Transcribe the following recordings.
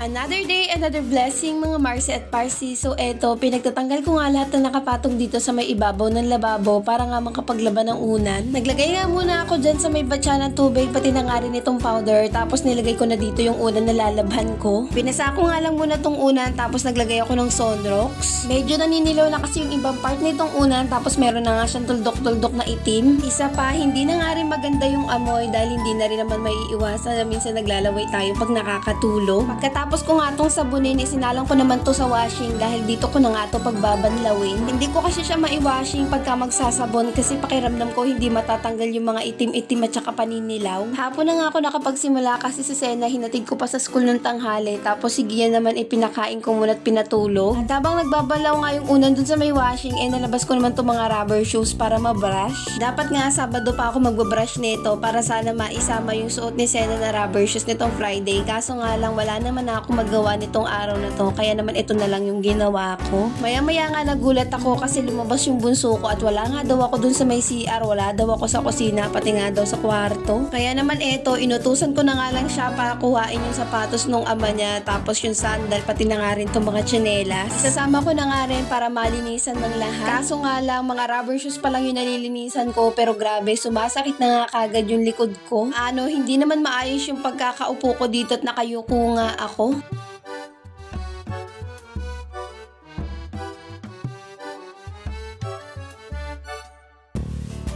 Another day, another blessing mga Marcy at Parsi. So eto, pinagtatanggal ko nga lahat na nakapatong dito sa may ibabaw ng lababo para nga makapaglaban ng unan. Naglagay nga muna ako dyan sa may batya ng tubig, pati na nga rin itong powder. Tapos nilagay ko na dito yung unan na lalabhan ko. Pinasa ko nga lang muna tong unan, tapos naglagay ako ng Sonrox. Medyo naninilaw na kasi yung ibang part nitong unan, tapos meron na nga siyang tuldok-tuldok na itim. Isa pa, hindi na nga rin maganda yung amoy dahil hindi na rin naman may iwasan na minsan naglalaway tayo pag nakakatulog. Pagkatapos ko nga tong sabunin, isinalang ko naman to sa washing dahil dito ko na nga to pagbabanlawin. Hindi ko kasi siya maiwashing pagka magsasabon kasi pakiramdam ko hindi matatanggal yung mga itim-itim at saka paninilaw. Hapon na nga ako nakapagsimula kasi si Sena hinatid ko pa sa school nung tanghali tapos si Gian naman ipinakain ko muna at pinatulog. At habang nagbabalaw nga yung unan dun sa may washing, eh nalabas ko naman to mga rubber shoes para mabrush. Dapat nga Sabado pa ako magbabrush nito para sana maisama yung suot ni Sena na rubber shoes nitong Friday. Kaso nga lang wala naman na ako magawa nitong araw na to kaya naman ito na lang yung ginawa ko. Maya maya nga nagulat ako kasi lumabas yung bunso ko at wala nga daw ako dun sa may CR, wala daw ako sa kusina pati nga daw sa kwarto. Kaya naman eto, inutusan ko na nga lang siya para kuhain yung sapatos nung ama niya tapos yung sandal pati na nga rin itong mga tsinelas. Sasama ko na nga rin para malinisan ng lahat. Kaso nga lang mga rubber shoes pa lang yung nalilinisan ko pero grabe sumasakit na nga kagad yung likod ko. Ano, hindi naman maayos yung pagkakaupo ko dito at nakayuko nga ako. tchau!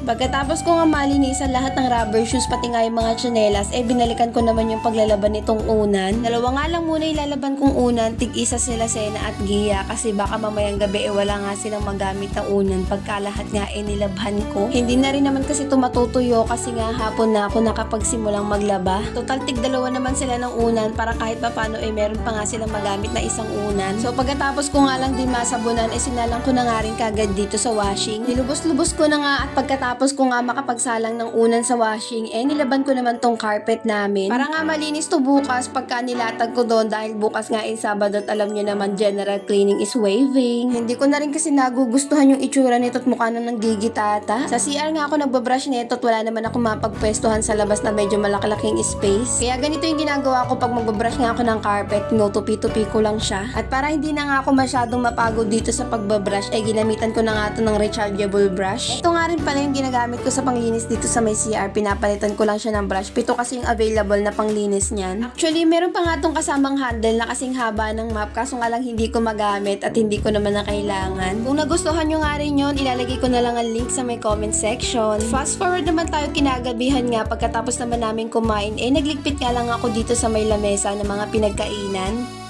Pagkatapos ko nga malinisan lahat ng rubber shoes pati nga yung mga tsinelas, eh binalikan ko naman yung paglalaban nitong unan. Dalawa nga lang muna ilalaban kong unan, tig-isa sila Sena at Gia kasi baka mamayang gabi eh wala nga silang magamit na unan pagka lahat nga eh nilabhan ko. Hindi na rin naman kasi tumatutuyo kasi nga hapon na ako nakapagsimulang maglaba. Total tig dalawa naman sila ng unan para kahit papano eh meron pa nga silang magamit na isang unan. So pagkatapos ko nga lang din masabunan eh sinalang ko na nga rin kagad dito sa washing. Nilubos-lubos ko na nga at pagkatapos ko nga makapagsalang ng unan sa washing, eh nilaban ko naman tong carpet namin. Para nga malinis to bukas pagka nilatag ko doon dahil bukas nga ay Sabado at alam nyo naman general cleaning is waving. Hindi ko na rin kasi nagugustuhan yung itsura nito at mukha na ng gigitata. Sa CR nga ako nagbabrush nito at wala naman ako mapagpwestuhan sa labas na medyo malaki-laking space. Kaya ganito yung ginagawa ko pag magbabrush nga ako ng carpet, no, tupi-tupi ko lang siya. At para hindi na nga ako masyadong mapagod dito sa pagbabrush, ay ginamitan ko na nga to ng rechargeable brush. Ito nga rin pala yung ginagamit ko sa panglinis dito sa may CR. Pinapalitan ko lang siya ng brush. Pito kasi yung available na panglinis niyan. Actually, meron pa nga tong kasamang handle na kasing haba ng map. Kaso nga lang hindi ko magamit at hindi ko naman na kailangan. Kung nagustuhan nyo nga rin yun, ilalagay ko na lang ang link sa may comment section. Fast forward naman tayo kinagabihan nga pagkatapos naman namin kumain. Eh, nagligpit nga lang ako dito sa may lamesa ng mga pinagkainan.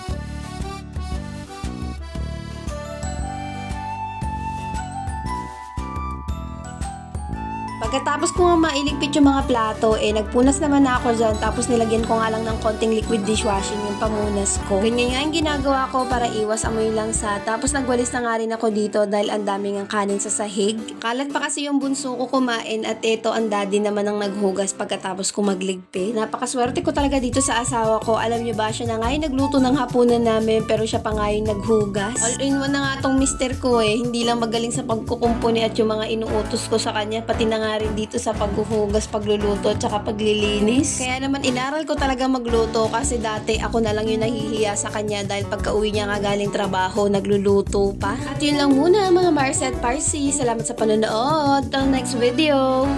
Pagkatapos ko nga mailigpit yung mga plato, eh nagpunas naman na ako dyan tapos nilagyan ko nga lang ng konting liquid dishwashing yung pamunas ko. Ganyan nga yung ginagawa ko para iwas amoy lang sa. Tapos nagwalis na nga rin ako dito dahil ang daming ang kanin sa sahig. Kalat pa kasi yung bunso ko kumain at eto ang daddy naman ang naghugas pagkatapos ko magligpit. Napakaswerte ko talaga dito sa asawa ko. Alam niyo ba siya na nga yung nagluto ng hapunan namin pero siya pa nga yung naghugas. All in one na nga tong mister ko eh. Hindi lang magaling sa pagkukumpuni at yung mga inuutos ko sa kanya pati na nga rin dito sa paghuhugas, pagluluto, at saka paglilinis. Kaya naman inaral ko talaga magluto kasi dati ako na lang yung nahihiya sa kanya dahil pagka uwi niya nga galing trabaho, nagluluto pa. At yun lang muna mga Marset Parsi. Salamat sa panonood. Till next video!